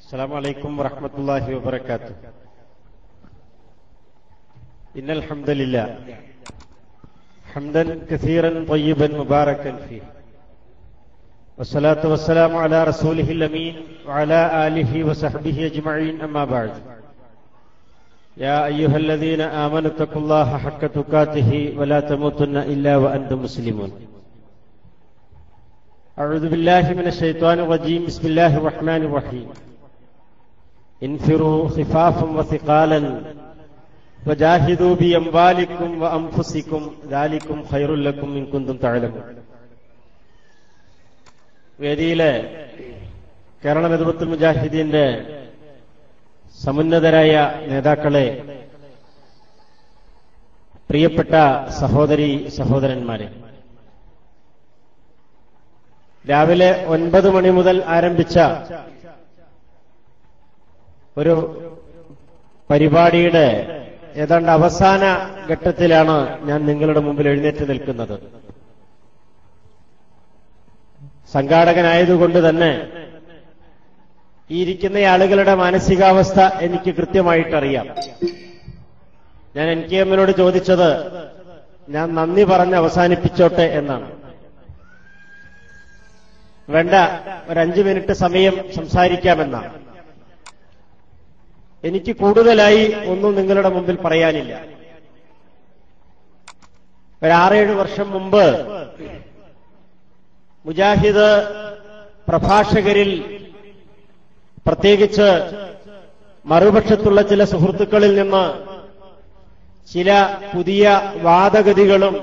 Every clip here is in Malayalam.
السلام عليكم ورحمة الله وبركاته إن الحمد لله حمدا كثيرا طيبا مباركا فيه والصلاة والسلام على رسوله الأمين وعلى آله وصحبه أجمعين أما بعد يا أيها الذين آمنوا اتقوا الله حق تقاته ولا تموتن إلا وأنتم مسلمون أعوذ بالله من الشيطان الرجيم بسم الله الرحمن الرحيم انفروا خفافا وثقالا وجاهدوا بأموالكم وأنفسكم ذلكم خير لكم إن كنتم تعلمون വേദിയിലെ കേരള നേതൃത്വ മുജാഹിദീന്റെ സമുന്നതരായ നേതാക്കളെ പ്രിയപ്പെട്ട സഹോദരി സഹോദരന്മാരെ രാവിലെ ഒൻപത് മണി മുതൽ ആരംഭിച്ച ഒരു പരിപാടിയുടെ ഏതാണ്ട് അവസാന ഘട്ടത്തിലാണ് ഞാൻ നിങ്ങളുടെ മുമ്പിൽ എഴുന്നേറ്റ് നിൽക്കുന്നത്. സംഘാടകനായതുകൊണ്ട് തന്നെ ഈ ഇരിക്കുന്ന ആളുകളുടെ മാനസികാവസ്ഥ എനിക്ക് കൃത്യമായിട്ടറിയാം. ഞാൻ എൻ കെ എമ്മിനോട് ചോദിച്ചത് ഞാൻ നന്ദി പറഞ്ഞ് അവസാനിപ്പിച്ചോട്ടെ എന്നാണ്. വേണ്ട ഒരു അഞ്ചു മിനിറ്റ് സമയം സംസാരിക്കാമെന്നാണ് എനിക്ക് കൂടുതലായി ഒന്നും നിങ്ങളുടെ മുമ്പിൽ പറയാനില്ല. ഒരാറേഴ് വർഷം മുമ്പ് മുജാഹിദ് പ്രഭാഷകരിൽ പ്രത്യേകിച്ച് മറുപക്ഷത്തുള്ള ചില സുഹൃത്തുക്കളിൽ നിന്ന് ചില പുതിയ വാദഗതികളും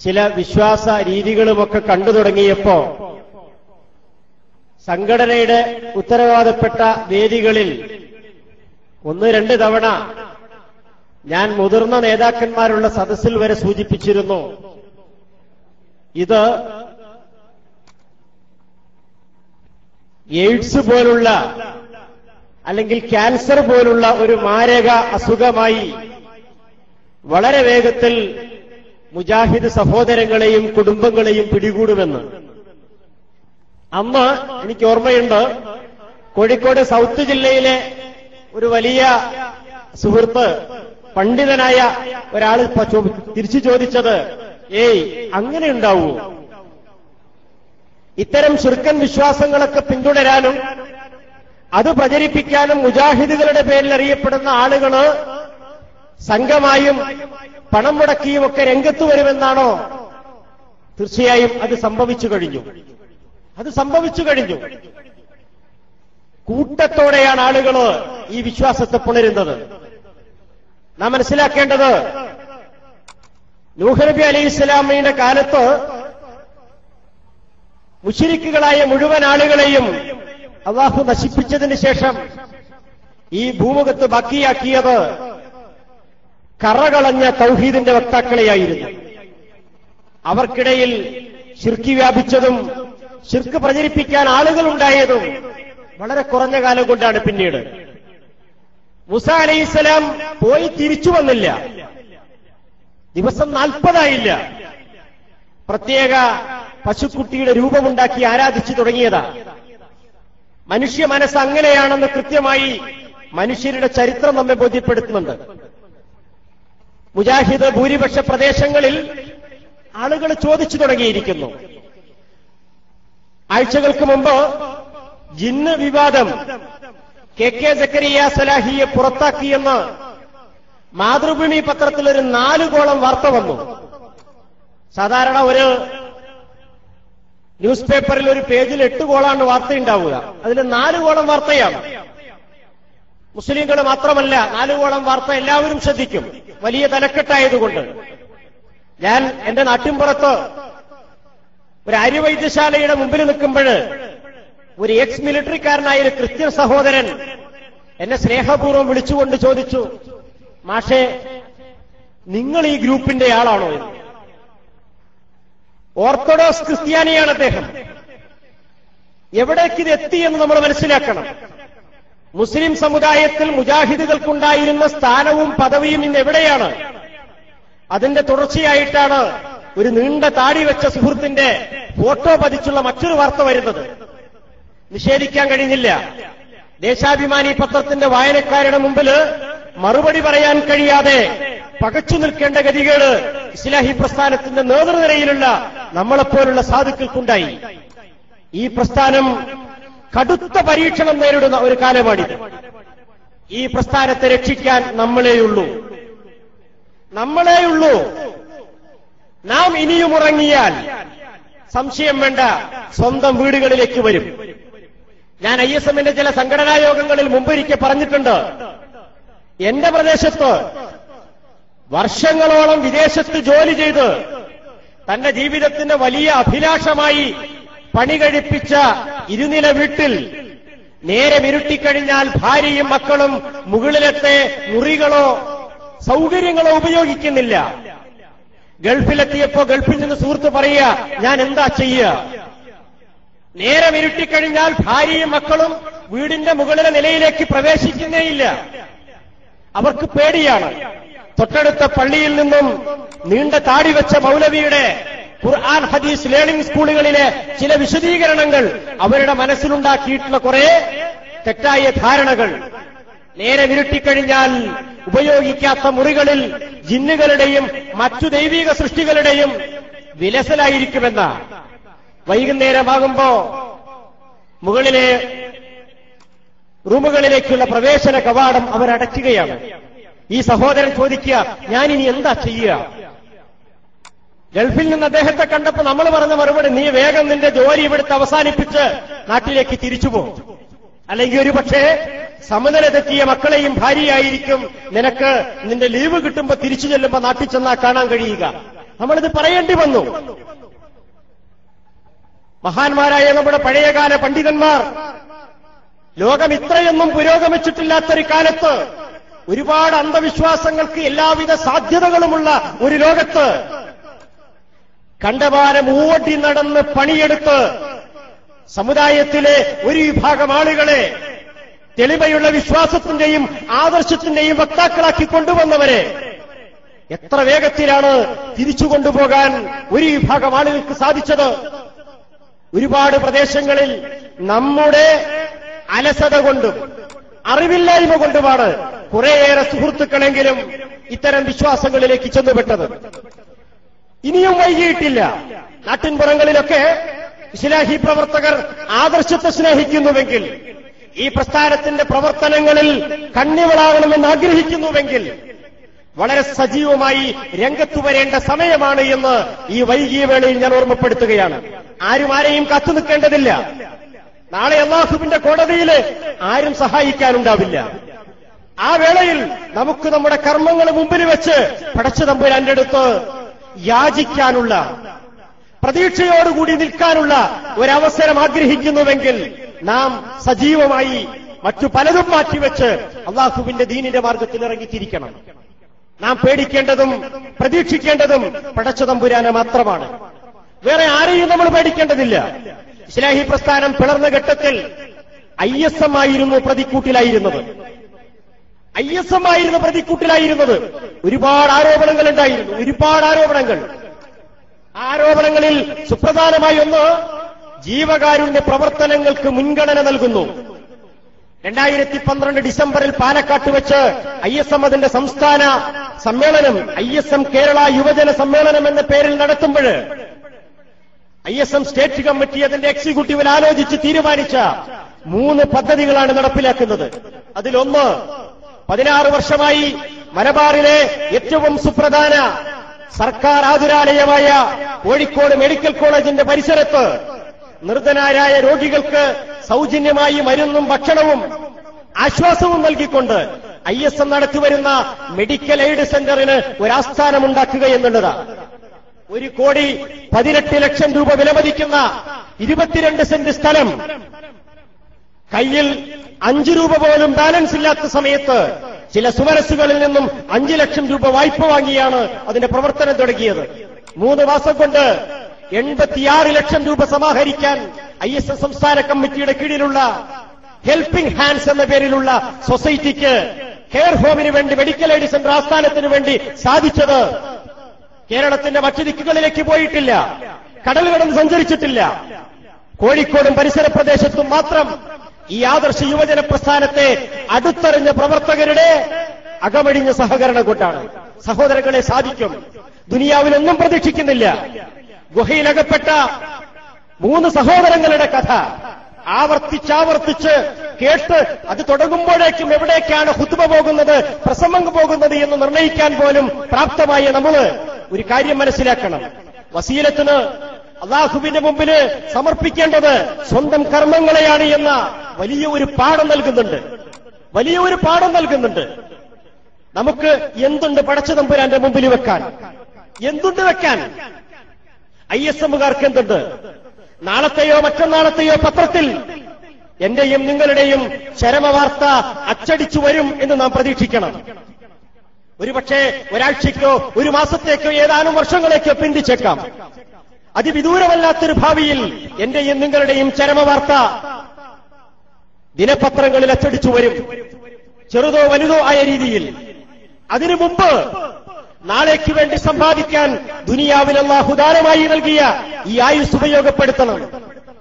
ചില വിശ്വാസ രീതികളുമൊക്കെ കണ്ടു തുടങ്ങിയപ്പോ സംഘടനയുടെ ഉത്തരവാദപ്പെട്ട വേദികളിൽ ഒന്ന് രണ്ട് തവണ ഞാൻ മുതിർന്ന നേതാക്കന്മാരുള്ള സദസ്സിൽ വരെ സൂചിപ്പിച്ചിരുന്നു. ഇത് എയ്ഡ്സ് പോലുള്ള അല്ലെങ്കിൽ ക്യാൻസർ പോലുള്ള ഒരു മാരക അസുഖമായി വളരെ വേഗത്തിൽ മുജാഹിദ് സഹോദരങ്ങളെയും കുടുംബങ്ങളെയും പിടികൂടുമെന്ന്. അന്ന് എനിക്ക് ഓർമ്മയുണ്ട് കോഴിക്കോട് സൗത്ത് ജില്ലയിലെ ഒരു വലിയ സുഹൃത്ത് പണ്ഡിതനായ ഒരാൾ തിരിച്ചു ചോദിച്ചത് ഏയ് അങ്ങനെ ഉണ്ടാവൂ. ഇത്തരം ചുരുക്കൻ വിശ്വാസങ്ങളൊക്കെ പിന്തുടരാനും അത് പ്രചരിപ്പിക്കാനും മുജാഹിദുകളുടെ പേരിൽ അറിയപ്പെടുന്ന ആളുകൾ സംഘമായും പണം മുടക്കിയും ഒക്കെ രംഗത്ത് വരുമെന്നാണോ? തീർച്ചയായും അത് സംഭവിച്ചു കഴിഞ്ഞു. അത് സംഭവിച്ചു കഴിഞ്ഞു. കൂട്ടത്തോടെയാണ് ആളുകൾ ഈ വിശ്വാസത്തെ പുണരുന്നത്. നാം മനസ്സിലാക്കേണ്ടത് നൂഹനബി അലി ഇസ്ലാമിയുടെ കാലത്ത് മുഷിരിക്കുകളായ മുഴുവൻ ആളുകളെയും അള്ളാഹു നശിപ്പിച്ചതിന് ശേഷം ഈ ഭൂമുഖത്ത് ബാക്കിയാക്കിയത് കറകളഞ്ഞ തൗഹീദിന്റെ വക്താക്കളെയായിരുന്നു. അവർക്കിടയിൽ ശിർക്കി വ്യാപിച്ചതും ശിർക്ക് പ്രചരിപ്പിക്കാൻ ആളുകൾ ഉണ്ടായതും വളരെ കുറഞ്ഞ കാലം കൊണ്ടാണ് പിന്നീട്. മുസ അലൈഹിസ്സലാം പോയി തിരിച്ചു വന്നില്ല. ദിവസം നാൽപ്പതായില്ല. പ്രത്യേക പശുക്കുട്ടിയുടെ രൂപമുണ്ടാക്കി ആരാധിച്ചു തുടങ്ങിയതാ. മനുഷ്യ മനസ്സ് അങ്ങനെയാണെന്ന് കൃത്യമായി മനുഷ്യരുടെ ചരിത്രം നമ്മെ ബോധ്യപ്പെടുത്തുന്നുണ്ട്. മുജാഹിദ് ഭൂരിപക്ഷ പ്രദേശങ്ങളിൽ ആളുകൾ ചോദിച്ചു തുടങ്ങിയിരിക്കുന്നു. ആഴ്ചകൾക്ക് മുമ്പ് ജിന്ന് വിവാദം കെ കെ ജക്കരിയ സലാഹിയെ പുറത്താക്കിയെന്ന് മാതൃഭൂമി പത്രത്തിൽ ഒരു നാലുകോളം വാർത്ത വന്നു. സാധാരണ ഒരു ന്യൂസ് പേപ്പറിൽ ഒരു പേജിൽ എട്ട് കോളാണ് വാർത്ത ഉണ്ടാവുക അതിൽ നാല് കോളം വാർത്തയാണ്. മുസ്ലിങ്ങൾ മാത്രമല്ല നാലുകോളം വാർത്ത എല്ലാവരും ശ്രദ്ധിക്കും. വലിയ തലക്കെട്ടായതുകൊണ്ട്. ഞാൻ എന്റെ നാട്ടിൻപുറത്ത് ഒരു അരിവൈദ്യശാലയുടെ മുമ്പിൽ നിൽക്കുമ്പോൾ ഒരു എക്സ് മിലിറ്ററിക്കാരനായ ഒരു ക്രിസ്ത്യൻ സഹോദരൻ എന്നെ സ്നേഹപൂർവം വിളിച്ചുകൊണ്ട് ചോദിച്ചു മാഷേ നിങ്ങൾ ഈ ഗ്രൂപ്പിന്റെ ആളാണോ എന്ന്? ഓർത്തഡോക്സ് ക്രിസ്ത്യാനിയാണ് അദ്ദേഹം. എവിടേക്ക് ഇത് എത്തി എന്ന് നമ്മൾ മനസ്സിലാക്കണം. മുസ്ലിം സമുദായത്തിൽ മുജാഹിദുകൾക്കുണ്ടായിരുന്ന സ്ഥാനവും പദവിയും ഇന്ന് എവിടെയാണ്? അതിന്റെ തുടർച്ചയായിട്ടാണ് ഒരു നീണ്ട താടി വെച്ച സുഹൃത്തിന്റെ ഫോട്ടോ പതിച്ചുള്ള മറ്റൊരു വാർത്ത വരുന്നത്. നിഷേധിക്കാൻ കഴിഞ്ഞില്ല. ദേശാഭിമാനി പത്രത്തിന്റെ വായനക്കാരുടെ മുമ്പിൽ മറുപടി പറയാൻ കഴിയാതെ പകച്ചു നിൽക്കേണ്ട ഗതികേട് ഇസ്ലാഹി പ്രസ്ഥാനത്തിന്റെ നേതൃനിരയിലുള്ള നമ്മളെപ്പോലുള്ള സാധുക്കൾക്കുണ്ടായി. ഈ പ്രസ്ഥാനം കടുത്ത പരീക്ഷണം നേരിടുന്ന ഒരു കാലമാണിത് ഈ പ്രസ്ഥാനത്തെ രക്ഷിക്കാൻ നമ്മളെയുള്ളൂ. നമ്മളെയുള്ളൂ. നാം ഇനിയും ഉറങ്ങിയാൽ സംശയം വേണ്ട സ്വന്തം വീടുകളിലേക്ക് വരും. ഞാൻ ഐ എസ് എമ്മിന്റെ ചില സംഘടനാ യോഗങ്ങളിൽ മുമ്പൊരിക്കൽ പറഞ്ഞിട്ടുണ്ട്. എന്റെ പ്രദേശത്ത് വർഷങ്ങളോളം വിദേശത്ത് ജോലി ചെയ്ത് തന്റെ ജീവിതത്തിന്റെ വലിയ അഭിലാഷമായി പണി കഴിപ്പിച്ച ഇരുനില വീട്ടിൽ നേരെ ഇരുട്ടിക്കഴിഞ്ഞാൽ ഭാര്യയും മക്കളും മുകളിലത്തെ മുറികളോ സൗകര്യങ്ങളോ ഉപയോഗിക്കുന്നില്ല. ഗൾഫിലെത്തിയപ്പോ ഗൾഫിൽ നിന്ന് സുഹൃത്ത് പറയുക ഞാൻ എന്താ ചെയ്യുക നേരെ ഇരുട്ടിക്കഴിഞ്ഞാൽ ഭാര്യയും മക്കളും വീടിന്റെ മുകളിലെ നിലയിലേക്ക് പ്രവേശിക്കുന്നേയില്ല അവർക്ക് പേടിയാണ്. തൊട്ടടുത്ത പള്ളിയിൽ നിന്നും നീണ്ട താടി വെച്ച മൗലവിയുടെ ഖുർആൻ ഹദീസ് ലേണിംഗ് സ്കൂളുകളിലെ ചില വിശദീകരണങ്ങൾ അവരുടെ മനസ്സിലുണ്ടാക്കിയിട്ടുള്ള കുറെ തെറ്റായ ധാരണകൾ. നേരെ വിരുട്ടിക്കഴിഞ്ഞാൽ ഉപയോഗിക്കാത്ത മുറികളിൽ ജിന്നുകളുടെയും മറ്റു ദൈവിക സൃഷ്ടികളുടെയും വിലസലായിരിക്കുമെന്ന. വൈകുന്നേരമാകുമ്പോ മുകളിലെ റൂമുകളിലേക്കുള്ള പ്രവേശന കവാടം അവരടയ്ക്കുകയാണ്. ഈ സഹോദരൻ ചോദിക്കുക ഞാനിനി എന്താ ചെയ്യുക? ഗൾഫിൽ നിന്ന് അദ്ദേഹത്തെ കണ്ടപ്പോ നമ്മൾ പറഞ്ഞ മറുപടി നീ വേഗം നിന്റെ ജോലി ഇവിടുത്തെ അവസാനിപ്പിച്ച് നാട്ടിലേക്ക് തിരിച്ചു പോകും അല്ലെങ്കിൽ ഒരു പക്ഷേ സമനില തെറ്റിയ മക്കളെയും ഭാര്യയായിരിക്കും നിനക്ക് നിന്റെ ലീവ് കിട്ടുമ്പോ തിരിച്ചു ചെല്ലുമ്പോ നാട്ടിൽ ചെന്നാൽ കാണാൻ കഴിയുക. നമ്മളിത് പറയേണ്ടി വന്നു. മഹാന്മാരായ നമ്മുടെ പഴയകാല പണ്ഡിതന്മാർ ലോകം ഇത്രയൊന്നും പുരോഗമിച്ചിട്ടില്ലാത്തൊരു കാലത്ത് ഒരുപാട് അന്ധവിശ്വാസങ്ങൾക്ക് എല്ലാവിധ സാധ്യതകളുമുള്ള ഒരു ലോകത്ത് കണ്ടമാന ഓടി നടന്ന് പണിയെടുത്ത് സമുദായത്തിലെ ഒരു വിഭാഗം ആളുകളെ തെളിമയുള്ള വിശ്വാസത്തിന്റെയും ആദർശത്തിന്റെയും വക്താക്കളാക്കി കൊണ്ടുവന്നവരെ എത്ര വേഗത്തിലാണ് തിരിച്ചു കൊണ്ടുപോകാൻ ഒരു വിഭാഗം ആളുകൾക്ക് സാധിച്ചത്? ഒരുപാട് പ്രദേശങ്ങളിൽ നമ്മുടെ അലസത കൊണ്ടും അറിവില്ലായ്മ കൊണ്ടുമാണ് കുറേയേറെ സുഹൃത്തുക്കളെങ്കിലും ഇത്തരം വിശ്വാസങ്ങളിലേക്ക് ചെന്നുപെട്ടത്. ഇനിയും വൈകിയിട്ടില്ല. നാട്ടിൻപുറങ്ങളിലൊക്കെ ഇസ്ലാഹി പ്രവർത്തകർ ആദർശത്തെ സ്നേഹിക്കുന്നുവെങ്കിൽ ഈ പ്രസ്ഥാനത്തിന്റെ പ്രവർത്തനങ്ങളിൽ കണ്ണിവളാകണമെന്ന് ആഗ്രഹിക്കുന്നുവെങ്കിൽ വളരെ സജീവമായി രംഗത്തു വരേണ്ട സമയമാണ് എന്ന് ഈ വൈകിയ വേളയിൽ ഞാൻ ഓർമ്മപ്പെടുത്തുകയാണ്. ആരും ആരെയും കത്തു നിൽക്കേണ്ടതില്ല. നാളെ അള്ളാഹുവിന്റെ കോടതിയിൽ ആരും സഹായിക്കാനുണ്ടാവില്ല. ആ വേളയിൽ നമുക്ക് നമ്മുടെ കർമ്മങ്ങൾ മുമ്പിൽ വെച്ച് പടച്ചു തമ്പുരാന്റെ അടുത്ത് യാചിക്കാനുള്ള പ്രതീക്ഷയോടുകൂടി നിൽക്കാനുള്ള ഒരവസരം ആഗ്രഹിക്കുന്നുവെങ്കിൽ നാം സജീവമായി മറ്റു പലതും മാറ്റിവെച്ച് അള്ളാഹുവിന്റെ ദീനിന്റെ മാർഗത്തിൽ ഇറങ്ങിത്തിരിക്കണം. നാം പേടിക്കേണ്ടതും പ്രതീക്ഷിക്കേണ്ടതും പടച്ചതമ്പുരാനെ മാത്രമാണ്. വേറെ ആരെയും നമ്മൾ പേടിക്കേണ്ടതില്ല. ഇസ്ലാഹി പ്രസ്ഥാനം പിളർന്ന ഘട്ടത്തിൽ ഐ എസ് എം ആയിരുന്നു പ്രതിക്കൂട്ടിലായിരുന്നത്. ഐ എസ് എം ആയിരുന്നു പ്രതിക്കൂട്ടിലായിരുന്നത്. ഒരുപാട് ആരോപണങ്ങൾ ഉണ്ടായിരുന്നു. ഒരുപാട് ആരോപണങ്ങൾ. ആരോപണങ്ങളിൽ സുപ്രധാനമായി ഒന്ന് ജീവകാരുണ്യ പ്രവർത്തനങ്ങൾക്ക് മുൻഗണന നൽകുന്നു. രണ്ടായിരത്തി പന്ത്രണ്ട് ഡിസംബറിൽ പാലക്കാട്ട് വെച്ച് ഐ എസ് എം അതിന്റെ സംസ്ഥാന സമ്മേളനം ഐ എസ് എം കേരള യുവജന സമ്മേളനം എന്ന പേരിൽ നടത്തുമ്പോൾ I S M state committee അതിന്റെ എക്സിക്യൂട്ടീവിൽ ആലോചിച്ച് തീരുമാനിച്ച മൂന്ന് പദ്ധതികളാണ് നടപ്പിലാക്കുന്നത്. അതിലൊന്ന് പതിനാറ് വർഷമായി മലബാറിലെ ഏറ്റവും സുപ്രധാന സർക്കാർ ആതുരാലയമായ കോഴിക്കോട് മെഡിക്കൽ കോളേജിന്റെ പരിസരത്ത് നിർധനരായ രോഗികൾക്ക് സൗജന്യമായി മരുന്നും ഭക്ഷണവും ആശ്വാസവും നൽകിക്കൊണ്ട് ഐ എസ് എം നടത്തിവരുന്ന മെഡിക്കൽ എയ്ഡ് സെന്ററിന് ഒരാസ്ഥാനമുണ്ടാക്കുക എന്നുള്ളതാണ് ഒരു കോടി പതിനെട്ട് ലക്ഷം രൂപ വിലമതിക്കുന്ന ഇരുപത്തിരണ്ട് സെന്റ് സ്ഥലം കയ്യിൽ അഞ്ചു രൂപ പോലും ബാലൻസ് ഇല്ലാത്ത സമയത്ത് ചില സുമനസ്സുകളിൽ നിന്നും അഞ്ചു ലക്ഷം രൂപ വായ്പ വാങ്ങിയാണ് അതിന്റെ പ്രവർത്തനം തുടങ്ങിയത്. മൂന്ന് മാസം കൊണ്ട് എൺപത്തിയാറ് ലക്ഷം രൂപ സമാഹരിക്കാൻ ഐ എസ് എസ് സംസ്ഥാന കമ്മിറ്റിയുടെ കീഴിലുള്ള ഹെൽപ്പിംഗ് ഹാൻഡ്സ് എന്ന പേരിലുള്ള സൊസൈറ്റിക്ക് കെയർ ഹോമിന് വേണ്ടി മെഡിക്കൽ എയ്ഡ് സെന്റർ ആസ്ഥാനത്തിന് വേണ്ടി സാധിച്ചത് കേരളത്തിന്റെ മറ്റു ദിക്കുകളിലേക്ക് പോയിട്ടില്ല. കടൽ കടന്ന് സഞ്ചരിച്ചിട്ടില്ല. കോഴിക്കോടും പരിസര പ്രദേശത്തും മാത്രം ഈ ആദർശ യുവജന പ്രസ്ഥാനത്തെ അടുത്തറിഞ്ഞ പ്രവർത്തകരുടെ അകമടിഞ്ഞ സഹകരണ കൂട്ടാണ്. സഹോദരങ്ങളെ സാധിക്കും. ദുനിയാവിലൊന്നും പ്രതീക്ഷിക്കുന്നില്ല. ഗുഹയിലകപ്പെട്ട മൂന്ന് സഹോദരങ്ങളുടെ കഥ ആവർത്തിച്ചാവർത്തിച്ച് കേട്ട് അത് തുടങ്ങുമ്പോഴേക്കും എവിടേക്കാണ് ഹുത്തുബ പോകുന്നത് പ്രസംഗം പോകുന്നത് എന്ന് നിർണയിക്കാൻ പോലും പ്രാപ്തമായ നമ്മൾ ഒരു കാര്യം മനസ്സിലാക്കണം. വസീലത്തിന് അള്ളാഹുവിന്റെ മുമ്പിൽ സമർപ്പിക്കേണ്ടത് സ്വന്തം കർമ്മങ്ങളെയാണ് എന്ന വലിയ ഒരു പാഠം നൽകുന്നുണ്ട്. വലിയ ഒരു പാഠം നൽകുന്നുണ്ട്. നമുക്ക് എന്തുണ്ട് പടച്ച തമ്പുരാന്റെ മുമ്പിൽ വെക്കാൻ? എന്തുണ്ട് വെക്കാൻ? ഐ എസ് എമ്മുകാർക്ക് എന്തുണ്ട്? നാളത്തെയോ മറ്റന്നാളത്തെയോ പത്രത്തിൽ എന്റെയും നിങ്ങളുടെയും ചരമവാർത്ത അച്ചടിച്ചു വരും എന്ന് നാം പ്രതീക്ഷിക്കണം. ഒരുപക്ഷെ ഒരാഴ്ചയ്ക്കോ ഒരു മാസത്തേക്കോ ഏതാനും വർഷങ്ങളേക്കോ പിന്തിച്ചേക്കാം. അതിവിദൂരമല്ലാത്തൊരു ഭാവിയിൽ എന്റെയും നിങ്ങളുടെയും ചരമവാർത്ത ദിനപത്രങ്ങളിൽ അച്ചടിച്ചു വരും. ചെറുതോ വലുതോ ആയ രീതിയിൽ. അതിനു മുമ്പ് നാളേക്ക് വേണ്ടി സമ്പാദിക്കാൻ ദുനിയാവിൽ അള്ളാഹു ദാനമായി നൽകിയ ഈ ആയുസ് ഉപയോഗപ്പെടുത്തണം.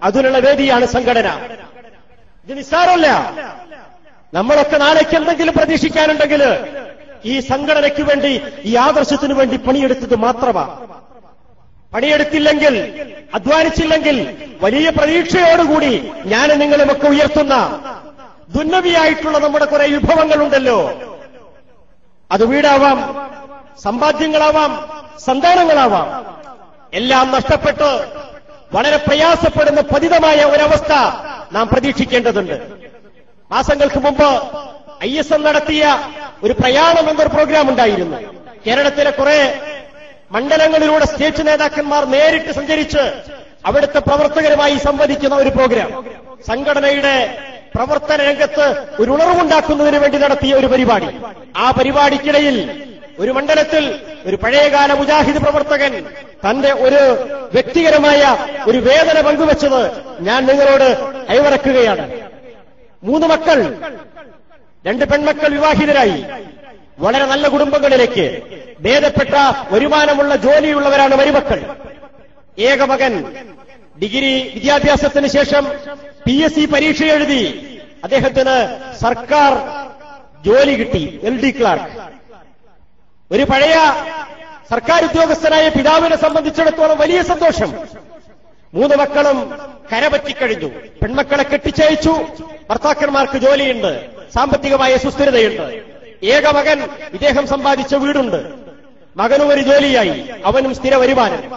അതിനുള്ള വേദിയാണ് സംഘടന. ഇത് നിസ്സാരമല്ല. നമ്മളൊക്കെ നാളേക്ക് എന്തെങ്കിലും പ്രതീക്ഷിക്കാനുണ്ടെങ്കിൽ ഈ സംഘടനയ്ക്ക് വേണ്ടി ഈ ആദർശത്തിനു വേണ്ടി പണിയെടുത്തത് മാത്രമാണ് പണിയെടുത്തില്ലെങ്കിൽ അധ്വാനിച്ചില്ലെങ്കിൽ വലിയ പ്രതീക്ഷയോടുകൂടി ഞാൻ നിങ്ങളുമൊക്കെ ഉയർത്തുന്ന ദുന്നവിയായിട്ടുള്ള നമ്മുടെ കുറെ വിഭവങ്ങളുണ്ടല്ലോ. അത് വീടാവാം സമ്പാദ്യങ്ങളാവാം സന്താനങ്ങളാവാം. എല്ലാം നഷ്ടപ്പെട്ട് വളരെ പ്രയാസപ്പെടുന്ന പതിതമായ ഒരവസ്ഥ നാം പ്രതീക്ഷിക്കേണ്ടതുണ്ട്. മാസങ്ങൾക്ക് മുമ്പ് ഐ എസ് നടത്തിയ ഒരു പ്രയാണം എന്നൊരു പ്രോഗ്രാം ഉണ്ടായിരുന്നു. കേരളത്തിലെ കുറെ മണ്ഡലങ്ങളിലൂടെ സ്റ്റേറ്റ് നേതാക്കന്മാർ നേരിട്ട് സഞ്ചരിച്ച് അവിടുത്തെ പ്രവർത്തകരുമായി സംവദിക്കുന്ന ഒരു പ്രോഗ്രാം. സംഘടനയുടെ പ്രവർത്തന രംഗത്ത് ഒരു ഉണർവുണ്ടാക്കുന്നതിന് വേണ്ടി നടത്തിയ ഒരു പരിപാടി. ആ പരിപാടിക്കിടയിൽ ഒരു മണ്ഡലത്തിൽ ഒരു പഴയകാല മുജാഹിദ് പ്രവർത്തകൻ തന്റെ ഒരു വ്യക്തിപരമായ ഒരു വേദന പങ്കുവച്ചത് ഞാൻ നിങ്ങളോട് അയവിറക്കുകയാണ് മൂന്ന് മക്കൾ രണ്ട് പെൺമക്കൾ വിവാഹിതരായി. വളരെ നല്ല കുടുംബങ്ങളിലേക്ക് ഭേദപ്പെട്ട വരുമാനമുള്ള ജോലിയുള്ളവരാണ് മരുമക്കൾ. ഏകമകൻ ഡിഗ്രി വിദ്യാഭ്യാസത്തിന് ശേഷം പി എസ് സി പരീക്ഷ എഴുതി. അദ്ദേഹത്തിന് സർക്കാർ ജോലി കിട്ടി. എൽ ഡി ക്ലാർക്ക് ഒരു പഴയ സർക്കാർ ഉദ്യോഗസ്ഥനായ പിതാവിനെ സംബന്ധിച്ചിടത്തോളം വലിയ സന്തോഷം. മൂന്ന് മക്കളും കരപറ്റിക്കഴിഞ്ഞു പെൺമക്കളെ കെട്ടിച്ചയച്ചു. ഭർത്താക്കന്മാർക്ക് ജോലിയുണ്ട്. സാമ്പത്തികമായ സുസ്ഥിരതയുണ്ട്. ഏക മകൻ ഇദ്ദേഹം സമ്പാദിച്ച വീടുണ്ട്. മകനും ഒരു ജോലിയായി. അവനും സ്ഥിര വരുമാനം.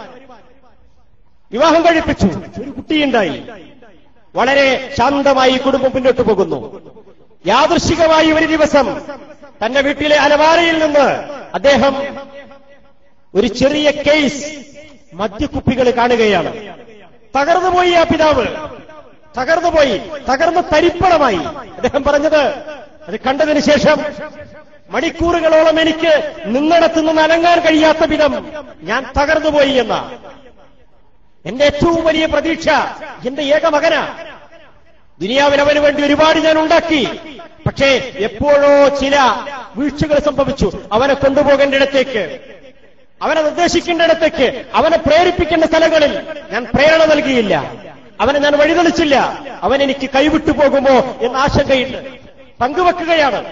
വിവാഹം കഴിപ്പിച്ചു. ഒരു കുട്ടിയുണ്ടായി. വളരെ ശാന്തമായി കുടുംബം മുന്നോട്ട് പോകുന്നു. യാദൃശികമായി ഒരു ദിവസം തന്റെ വീട്ടിലെ അലമാരയിൽ നിന്ന് അദ്ദേഹം ഒരു ചെറിയ കേസ് മദ്യക്കുപ്പികൾ കാണുകയാണ്. തകർന്നുപോയി ആ പിതാവ്. തകർന്നുപോയി തകർന്ന് തരിപ്പണമായി. അദ്ദേഹം പറഞ്ഞത് അത് കണ്ടതിന് ശേഷം മണിക്കൂറുകളോളം എനിക്ക് നിന്നിടത്തു നിന്ന് അനങ്ങാൻ കഴിയാത്ത വിധം ഞാൻ തകർന്നുപോയി എന്ന എന്റെ ഏറ്റവും വലിയ പ്രതീക്ഷ എന്റെ ഏക മകനാ. ദുനിയാവിൽ അവന് വേണ്ടി ഒരുപാട് ഞാൻ ഉണ്ടാക്കി. പക്ഷേ എപ്പോഴോ ചില വീഴ്ചകൾ സംഭവിച്ചു. അവനെ കൊണ്ടുപോകേണ്ട ഇടത്തേക്ക് അവനെ നിർദ്ദേശിക്കേണ്ട ഇടത്തേക്ക് അവനെ പ്രേരിപ്പിക്കേണ്ട സ്ഥലങ്ങളിൽ ഞാൻ പ്രേരണ നൽകിയില്ല. അവനെ ഞാൻ വഴിതെളിച്ചില്ല. അവൻ എനിക്ക് കൈവിട്ടു പോകുമോ എന്ന ആശങ്കയുണ്ട് പങ്കുവെക്കുകയാണ്.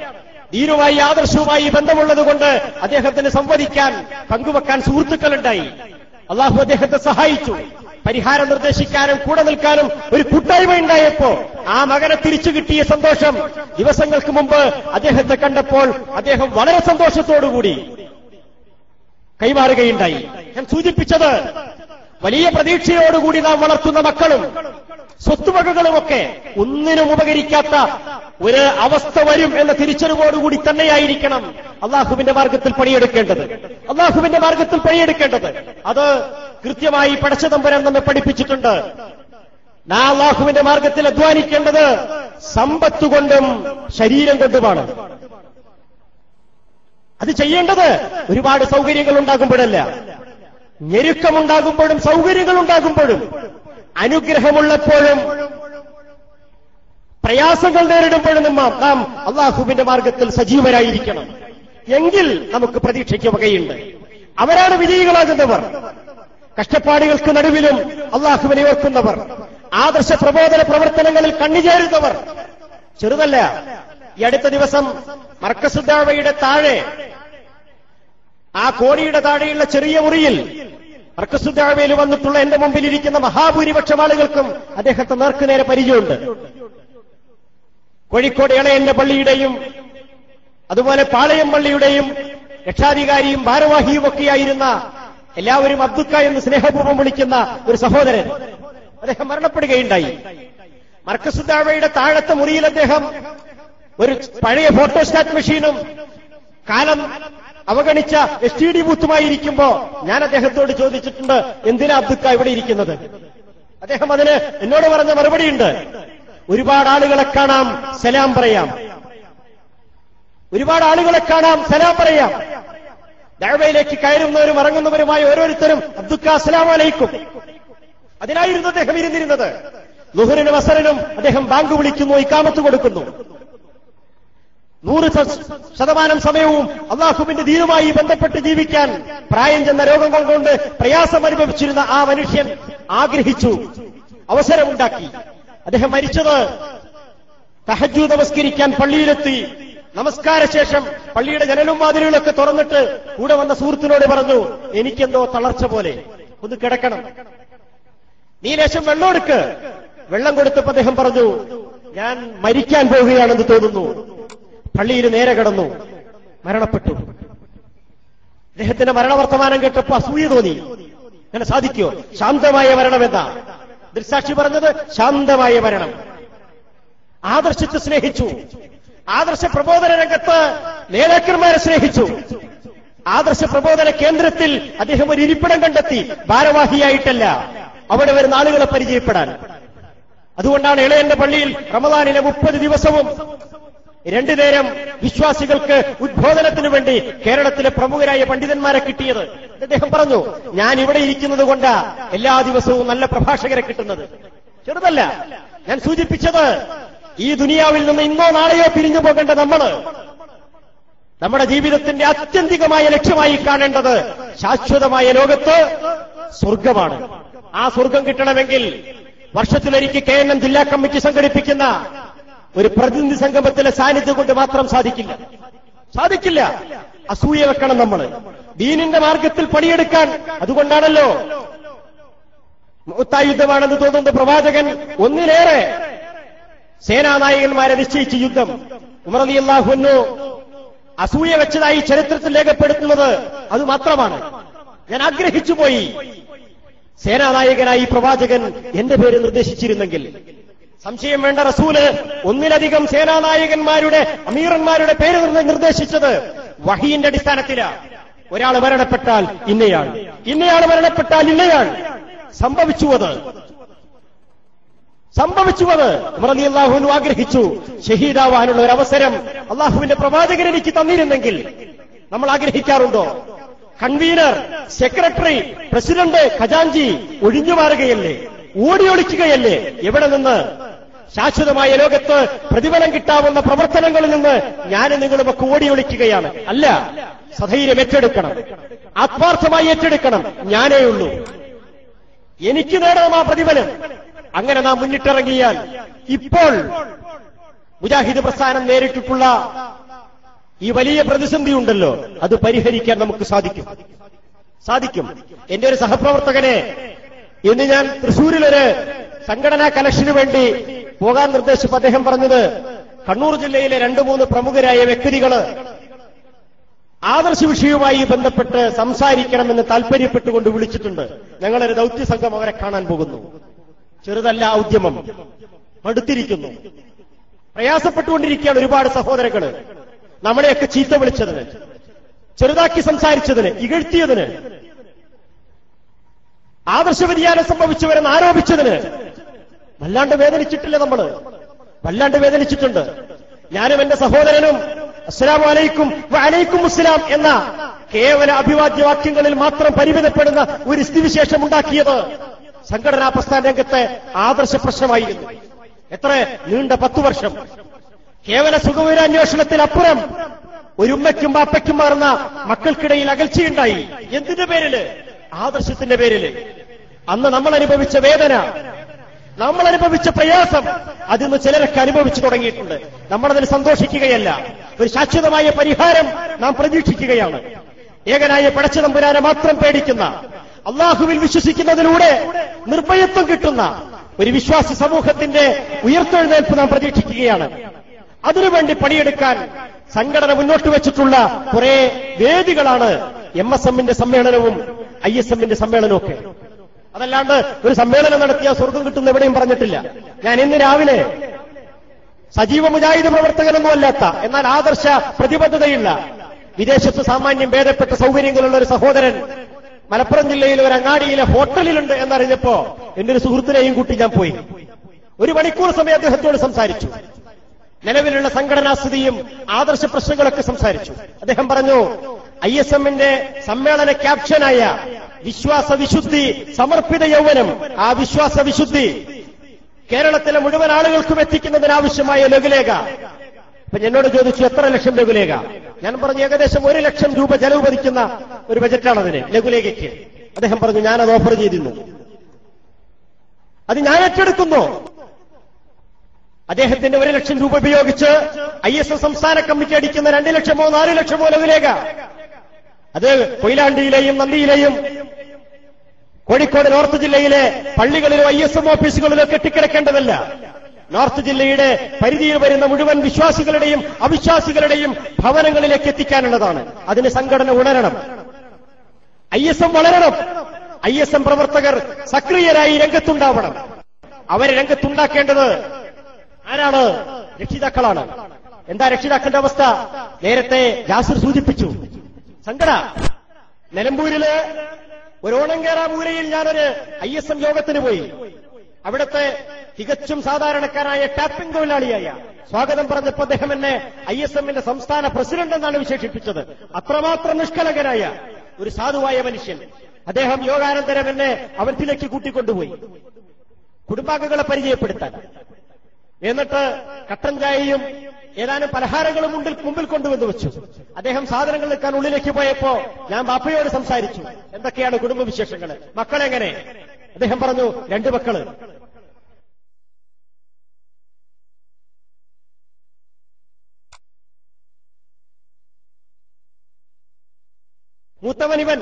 ദീനുമായി ആദർശവുമായി ബന്ധമുള്ളത് കൊണ്ട് അദ്ദേഹത്തിന് സംവദിക്കാൻ പങ്കുവെക്കാൻ സുഹൃത്തുക്കളുണ്ടായി. അള്ളാഹു അദ്ദേഹത്തെ സഹായിച്ചു. പരിഹാരം നിർദ്ദേശിക്കാനും കൂടെ നിൽക്കാനും ഒരു കൂട്ടായ്മ ഉണ്ടായപ്പോ ആ മകനെ തിരിച്ചു കിട്ടിയ സന്തോഷം. ദിവസങ്ങൾക്ക് മുമ്പ് അദ്ദേഹത്തെ കണ്ടപ്പോൾ അദ്ദേഹം വളരെ സന്തോഷത്തോടുകൂടി കൈമാറുകയുണ്ടായി. ഞാൻ സൂചിപ്പിച്ചത് വലിയ പ്രതീക്ഷയോടുകൂടി നാം വളർത്തുന്ന മക്കളും സ്വത്തുവകകളുമൊക്കെ ഒന്നിനും ഉപകരിക്കാത്ത ഒരു അവസ്ഥ വരും എന്ന തിരിച്ചറിവോടുകൂടി തന്നെയായിരിക്കണം അള്ളാഹുവിന്റെ മാർഗത്തിൽ പണിയെടുക്കേണ്ടത്. അള്ളാഹുവിന്റെ മാർഗത്തിൽ പണിയെടുക്കേണ്ടത്. അത് കൃത്യമായി പടച്ചതമ്പരം നമ്മെ പഠിപ്പിച്ചിട്ടുണ്ട്. നാ അള്ളാഹുവിന്റെ മാർഗത്തിൽ അധ്വാനിക്കേണ്ടത് സമ്പത്തുകൊണ്ടും ശരീരം കൊണ്ടുമാണ്. അത് ചെയ്യേണ്ടത് ഒരുപാട് സൗകര്യങ്ങൾ ഉണ്ടാകുമ്പോഴല്ല. ഞെരുക്കമുണ്ടാകുമ്പോഴും സൗകര്യങ്ങൾ ഉണ്ടാകുമ്പോഴും അനുഗ്രഹമുള്ളപ്പോഴും പ്രയാസങ്ങൾ നേരിടുമ്പോഴും നാം അള്ളാഹുബിന്റെ മാർഗത്തിൽ സജീവരായിരിക്കണം. എങ്കിൽ നമുക്ക് പ്രതീക്ഷയ്ക്ക് വകയുണ്ട്. അവരാണ് വിജയികളാകുന്നവർ. കഷ്ടപ്പാടുകൾക്ക് നടുവിലും അള്ളാഹുവിനെ ഓർക്കുന്നവർ. ആദർശ പ്രബോധന പ്രവർത്തനങ്ങളിൽ കണ്ണിചേരുന്നവർ. ചെറുതല്ല ഈ അടുത്ത ദിവസം മർക്കസുദ്ദാവയുടെ താഴെ ആ കോടിയുടെ താഴെയുള്ള ചെറിയ മുറിയിൽ മർക്കസുദ്ദാവയിൽ വന്നിട്ടുള്ള എന്റെ മുമ്പിലിരിക്കുന്ന മഹാഭൂരിപക്ഷം ആളുകൾക്കും അദ്ദേഹത്തെ നേർക്കുനേരെ പരിചയമുണ്ട്. കോഴിക്കോട് ഇളയന്റെ പള്ളിയുടെയും അതുപോലെ പാളയം പള്ളിയുടെയും രക്ഷാധികാരിയും ഭാരവാഹിയും ഒക്കെയായിരുന്ന എല്ലാവരും അബ്ദുക്ക എന്ന് സ്നേഹപൂർവം വിളിക്കുന്ന ഒരു സഹോദരൻ. അദ്ദേഹം മരണപ്പെടുകയുണ്ടായി. മർക്കസുദ്ദാവയുടെ താഴത്തെ മുറിയിൽ അദ്ദേഹം ഒരു പഴയ ഫോട്ടോസ്റ്റാറ്റ് മെഷീനും കാലം അവഗണിച്ച എസ് ടി ഡി ബൂത്തുമായി ഇരിക്കുമ്പോ ഞാൻ അദ്ദേഹത്തോട് ചോദിച്ചിട്ടുണ്ട് എന്തിനാ അബ്ദുക്ക ഇവിടെ ഇരിക്കുന്നത്? അദ്ദേഹം അതിന് എന്നോട് പറഞ്ഞ മറുപടിയുണ്ട്. ഒരുപാട് ആളുകളെ കാണാം സലാം പറയാം. ഒരുപാട് ആളുകളെ കാണാം സലാം പറയാം. ദഴവയിലേക്ക് കയറുന്നവരും ഇറങ്ങുന്നവരുമായ ഓരോരുത്തരും അബ്ദുക്ക അസ്സലാം അലൈക്കും. അതിനായിരുന്നു അദ്ദേഹം ഇരുന്നിരുന്നത്. ലുഹറിനും അസറിനും അദ്ദേഹം ബാങ്ക് വിളിക്കുന്നു ഇക്കാമത്ത് കൊടുക്കുന്നു. നൂറ് ശതമാനം സമയവും അള്ളാഹുബിന്റെ ദീനുമായി ബന്ധപ്പെട്ട് ജീവിക്കാൻ പ്രായം ചെന്ന രോഗങ്ങൾ കൊണ്ട് പ്രയാസം അനുഭവിച്ചിരുന്ന ആ മനുഷ്യൻ ആഗ്രഹിച്ചു അവസരമുണ്ടാക്കി. അദ്ദേഹം മരിച്ചത് തഹജു നമസ്കരിക്കാൻ പള്ളിയിലെത്തി. നമസ്കാരശേഷം പള്ളിയുടെ ജനലും വാതിലുകളൊക്കെ തുറന്നിട്ട് കൂടെ വന്ന സുഹൃത്തിനോട് പറഞ്ഞു എനിക്കെന്തോ തളർച്ച പോലെ. ഒന്ന് കിടക്കണം. നീ ലേശം വെള്ളം എടുക്ക് വെള്ളം കൊടുത്തപ്പോ അദ്ദേഹം പറഞ്ഞു ഞാൻ മരിക്കാൻ പോവുകയാണെന്ന് തോന്നുന്നു. പള്ളിയിൽ നേരെ കിടന്നു. മരണപ്പെട്ടു. അദ്ദേഹത്തിന്റെ മരണവർത്തമാനം കേട്ടപ്പോ അസൂയ തോന്നി. അങ്ങനെ സാധിക്കോ ശാന്തമായ മരണം എന്താ? ദൃസാക്ഷി പറഞ്ഞത് ശാന്തമായ മരണം. ആദർശത്തെ സ്നേഹിച്ചു. ആദർശ പ്രബോധന രംഗത്ത് നേതാക്കന്മാരെ സ്നേഹിച്ചു. ആദർശ പ്രബോധന കേന്ദ്രത്തിൽ അദ്ദേഹം ഒരു ഇരിപ്പിടം കണ്ടെത്തി. ഭാരവാഹിയായിട്ടല്ല. അവിടെ വരുന്ന ആളുകളെ പരിചയപ്പെടാൻ. അതുകൊണ്ടാണ് ഇളയന്റെ പള്ളിയിൽ റമദാനിലെ മുപ്പത് ദിവസവും രണ്ടു നേരം വിശ്വാസികൾക്ക് ഉദ്ബോധനത്തിനു വേണ്ടി കേരളത്തിലെ പ്രമുഖരായ പണ്ഡിതന്മാരെ കിട്ടിയത്. അദ്ദേഹം പറഞ്ഞു ഞാൻ ഇവിടെ ഇരിക്കുന്നത് കൊണ്ടാ എല്ലാ ദിവസവും നല്ല പ്രഭാഷകരെ കിട്ടുന്നത്. ചെറുതല്ല ഞാൻ സൂചിപ്പിച്ചത് ഈ ദുനിയാവിൽ നിന്ന് ഇന്നോ നാളെയോ പിരിഞ്ഞു പോകേണ്ട നമ്മൾ നമ്മുടെ ജീവിതത്തിന്റെ ആത്യന്തികമായ ലക്ഷ്യമായി കാണേണ്ടത് ശാശ്വതമായ ലോകത്ത് സ്വർഗമാണ്. ആ സ്വർഗം കിട്ടണമെങ്കിൽ വർഷത്തിലൊരിക്കൽ കെ എൻ എം ജില്ലാ കമ്മിറ്റി സംഘടിപ്പിക്കുന്ന ഒരു പ്രതിനിധി സംഗമത്തിലെ സാന്നിധ്യം കൊണ്ട് മാത്രം സാധിക്കില്ല. സാധിക്കില്ല. അസൂയ വെക്കണം നമ്മൾ. ദീനിന്റെ മാർഗത്തിൽ പണിയെടുക്കാൻ അതുകൊണ്ടാണല്ലോ മുത്തായുദ്ധമാണെന്ന് തോന്നുന്നു പ്രവാചകൻ ഒന്നിലേറെ സേനാനായകന്മാരെ നിശ്ചയിച്ച യുദ്ധം. ഉമറലി അള്ളാഹുന്നു അസൂയ വെച്ചതായി ചരിത്രത്തിൽ രേഖപ്പെടുത്തുന്നത് അത് മാത്രമാണ്. ഞാൻ ആഗ്രഹിച്ചു പോയി സേനാനായകനായി പ്രവാചകൻ എന്റെ പേര് നിർദ്ദേശിച്ചിരുന്നെങ്കിൽ സംശയം വേണ്ട റസൂൽ. ഒന്നിലധികം സേനാനായകന്മാരുടെ അമീറന്മാരുടെ പേര് നിർദ്ദ- നിർദ്ദേശിച്ചത് വഹീന്റെ അടിസ്ഥാനത്തിലാണ് ഒരാൾ മരണപ്പെട്ടാൽ ഇന്നയാൾ ഇന്നയാൾ മരണപ്പെട്ടാൽ ഇന്നയാൾ സംഭവിച്ചു അത് സംഭവിച്ചു അത് ഉമറലി അള്ളാഹുവിനു ആഗ്രഹിച്ചു. ഷഹീദാവാനുള്ള ഒരു അവസരം അള്ളാഹുവിന്റെ പ്രവാചകൻ എനിക്ക് തന്നിരുന്നെങ്കിൽ നമ്മൾ ആഗ്രഹിക്കാറുണ്ടോ? കൺവീനർ സെക്രട്ടറി പ്രസിഡന്റ് ഖജാൻജി ഒഴിഞ്ഞു മാറുകയല്ലേ? ഓടിയൊളിക്കുകയല്ലേ എവിടെ നിന്ന് ശാശ്വതമായ ലോകത്ത് പ്രതിഫലം കിട്ടാവുന്ന പ്രവർത്തനങ്ങളിൽ നിന്ന് ഞാൻ നിങ്ങളുമൊക്കെ ഓടിയൊളിക്കുകയാണ് അല്ല സധൈര്യം ഏറ്റെടുക്കണം. ആത്മാർത്ഥമായി ഏറ്റെടുക്കണം. ഞാനേ ഉള്ളൂ. എനിക്ക് നേടണം ആ പ്രതിഫലം. അങ്ങനെ നാം മുന്നിട്ടിറങ്ങിയാൽ ഇപ്പോൾ മുജാഹിദ് പ്രസ്ഥാനം നേരിട്ടിട്ടുള്ള ഈ വലിയ പ്രതിസന്ധി ഉണ്ടല്ലോ. അത് പരിഹരിക്കാൻ നമുക്ക് സാധിക്കും. സാധിക്കും. എന്റെ ഒരു സഹപ്രവർത്തകനെ ഇന്ന് ഞാൻ തൃശൂരിലൊരു സംഘടനാ കലക്ഷന് വേണ്ടി പോകാൻ നിർദ്ദേശിച്ചപ്പോൾ അദ്ദേഹം പറഞ്ഞത് കണ്ണൂർ ജില്ലയിലെ രണ്ടു മൂന്ന് പ്രമുഖരായ വ്യക്തികൾ ആദർശ വിഷയവുമായി ബന്ധപ്പെട്ട് സംസാരിക്കണമെന്ന് താല്പര്യപ്പെട്ടുകൊണ്ട് വിളിച്ചിട്ടുണ്ട്. ഞങ്ങളൊരു ദൗത്യ സംഘം അവരെ കാണാൻ പോകുന്നു. ചെറുതല്ല ഉദ്യമം മടുത്തിരിക്കുന്നു. പ്രയാസപ്പെട്ടുകൊണ്ടിരിക്കുകയാണ് ഒരുപാട് സഹോദരങ്ങൾ. നമ്മളെയൊക്കെ ചീത്ത വിളിച്ചതിന് ചെറുതാക്കി സംസാരിച്ചതിന് ഇകഴ്ത്തിയതിന് ആദർശ വ്യതിയാനം സംഭവിച്ചവരെന്ന് ആരോപിച്ചതിന് വല്ലാണ്ട് വേദനിച്ചിട്ടില്ല നമ്മൾ. വല്ലാണ്ട് വേദനിച്ചിട്ടുണ്ട്. ഞാനും എന്റെ സഹോദരനും അസ്സലാം വലൈക്കും വലൈക്കും അസ്സലാം എന്ന കേവല അഭിവാദ്യവാക്യങ്ങളിൽ മാത്രം പരിമിതപ്പെടുന്ന ഒരു സ്ഥിതിവിശേഷം ഉണ്ടാക്കിയത് സംഘടനാ പ്രസ്ഥാന രംഗത്തെ ആദർശ പ്രശ്നമായിരുന്നു. എത്ര? നീണ്ട പത്തു വർഷം. കേവല സുഖവിവരാന്വേഷണത്തിനപ്പുറം ഒരു ഉമ്മയ്ക്കും ബാപ്പയ്ക്കും മാറുന്ന മക്കൾക്കിടയിൽ അകൽച്ചയുണ്ടായി. എന്തിന്റെ പേരിൽ? ആദർശത്തിന്റെ പേരിൽ. അന്ന് നമ്മൾ അനുഭവിച്ച വേദന നമ്മൾ അനുഭവിച്ച പ്രയാസം അതിന്ന് ചിലരൊക്കെ അനുഭവിച്ചു തുടങ്ങിയിട്ടുണ്ട്. നമ്മളതിൽ സന്തോഷിക്കുകയല്ല. ഒരു ശാശ്വതമായ പരിഹാരം നാം പ്രതീക്ഷിക്കുകയാണ്. ഏകനായ പടച്ചതമ്പുരാനെ മാത്രം പേടിക്കുന്ന അള്ളാഹുവിൽ വിശ്വസിക്കുന്നതിലൂടെ നിർഭയത്വം കിട്ടുന്ന ഒരു വിശ്വാസ സമൂഹത്തിന്റെ ഉയർത്തെഴുന്നേൽപ്പ് നാം പ്രതീക്ഷിക്കുകയാണ്. അതിനുവേണ്ടി പണിയെടുക്കാൻ സംഘടന മുന്നോട്ട് വെച്ചിട്ടുള്ള കുറെ വേദികളാണ് എം എസ് എമ്മിന്റെ സമ്മേളനവും ഐ എസ് എമ്മിന്റെ സമ്മേളനവും ഒക്കെ. അതല്ലാണ്ട് ഒരു സമ്മേളനം നടത്തിയ സ്വർഗം കിട്ടുന്ന എവിടെയും പറഞ്ഞിട്ടില്ല. ഞാൻ ഇന്ന് രാവിലെ സജീവ മുജാഹിദ് പ്രവർത്തകനൊന്നും അല്ലാത്ത എന്നാൽ ആദർശ പ്രതിബദ്ധതയില്ല വിദേശത്ത് സാമാന്യം ഭേദപ്പെട്ട സൗകര്യങ്ങളുള്ള ഒരു സഹോദരൻ മലപ്പുറം ജില്ലയിലെ ഒരു അങ്ങാടിയിലെ ഹോട്ടലിലുണ്ട് എന്നറിഞ്ഞപ്പോ എന്റെ ഒരു സുഹൃത്തിനെയും കൂട്ടി ഞാൻ പോയി. ഒരു മണിക്കൂർ സമയം അദ്ദേഹത്തോട് സംസാരിച്ചു. നിലവിലുള്ള സംഘടനാ സ്ഥിതിയും ആദർശ പ്രശ്നങ്ങളൊക്കെ സംസാരിച്ചു. അദ്ദേഹം പറഞ്ഞു ഐ എസ് എമ്മിന്റെ സമ്മേളന ക്യാപ്ഷനായ വിശ്വാസ വിശുദ്ധി സമർപ്പിത യൗവനം ആ വിശ്വാസ വിശുദ്ധി കേരളത്തിലെ മുഴുവൻ ആളുകൾക്കും എത്തിക്കുന്നതിനാവശ്യമായ ലഘുലേഖ. അപ്പൊ എന്നോട് ചോദിച്ചു എത്ര ലക്ഷം ലഘുലേഖ? ഞാൻ പറഞ്ഞു ഏകദേശം ഒരു ലക്ഷം രൂപ ചെലവ് പതിക്കുന്ന ഒരു ബജറ്റാണ് അതിന് ലഘുലേഖയ്ക്ക്. അദ്ദേഹം പറഞ്ഞു ഞാനത് ഓഫർ ചെയ്തിരുന്നു. അത് ഞാൻ ഏറ്റെടുക്കുന്നു. അദ്ദേഹത്തിന്റെ ഒരു ലക്ഷം രൂപ ഉപയോഗിച്ച് ഐ എസ് എസ് സംസ്ഥാന കമ്മിറ്റി അടിക്കുന്ന രണ്ട് ലക്ഷമോ നാല് ലക്ഷമോ ലഘുലേഖ. അത് കൊയിലാണ്ടിയിലെയും നന്ദിയിലെയും കോഴിക്കോട് നോർത്ത് ജില്ലയിലെ പള്ളികളിലും ഐ എസ് എം ഓഫീസുകളിലോ കെട്ടിക്കിടക്കേണ്ടതല്ല. നോർത്ത് ജില്ലയുടെ പരിധിയിൽ വരുന്ന മുഴുവൻ വിശ്വാസികളുടെയും അവിശ്വാസികളുടെയും ഭവനങ്ങളിലേക്ക് എത്തിക്കാനുള്ളതാണ്. അതിന് സംഘടന ഉണരണം. ഐ എസ് എം വളരണം. ഐ എസ് എം പ്രവർത്തകർ സക്രിയരായി രംഗത്തുണ്ടാവണം. അവരെ രംഗത്തുണ്ടാക്കേണ്ടത് ആരാണ്? രക്ഷിതാക്കളാണ്. എന്താ രക്ഷിതാക്കളുടെ അവസ്ഥ? നേരത്തെ ജാസിർ സൂചിപ്പിച്ചു. സങ്കട. നിലമ്പൂരിൽ ഒരു ഓണങ്കേറാമൂരയിൽ ഞാനൊരു ഐ എസ് എം യോഗത്തിന് പോയി. അവിടുത്തെ തികച്ചും സാധാരണക്കാരായ ടാപ്പിംഗ് തൊഴിലാളിയായ സ്വാഗതം പറഞ്ഞപ്പോ അദ്ദേഹം എന്നെ ഐ എസ് എമ്മിന്റെ സംസ്ഥാന പ്രസിഡന്റ് എന്നാണ് വിശേഷിപ്പിച്ചത്. അത്രമാത്രം നിഷ്കളങ്കനായ ഒരു സാധുവായ മനുഷ്യൻ. അദ്ദേഹം യോഗാനന്തരം എന്നെ അവർക്കിലേക്ക് കൂട്ടിക്കൊണ്ടുപോയി. കുടുംബാംഗങ്ങളെ പരിചയപ്പെടുത്താൻ. എന്നിട്ട് കട്ടൻ ചായയും ഏതാനും പലഹാരങ്ങളും മുമ്പിൽ മുമ്പിൽ കൊണ്ടുവന്ന് വെച്ചു. അദ്ദേഹം സാധനങ്ങൾ എടുക്കാൻ ഉള്ളിലേക്ക് പോയപ്പോ ഞാൻ ബാപ്പയോട് സംസാരിച്ചു. എന്തൊക്കെയാണ് കുടുംബവിശേഷങ്ങൾ മക്കളെങ്ങനെ? അദ്ദേഹം പറഞ്ഞു രണ്ട് മക്കൾ. മൂത്തവൻ ഇവൻ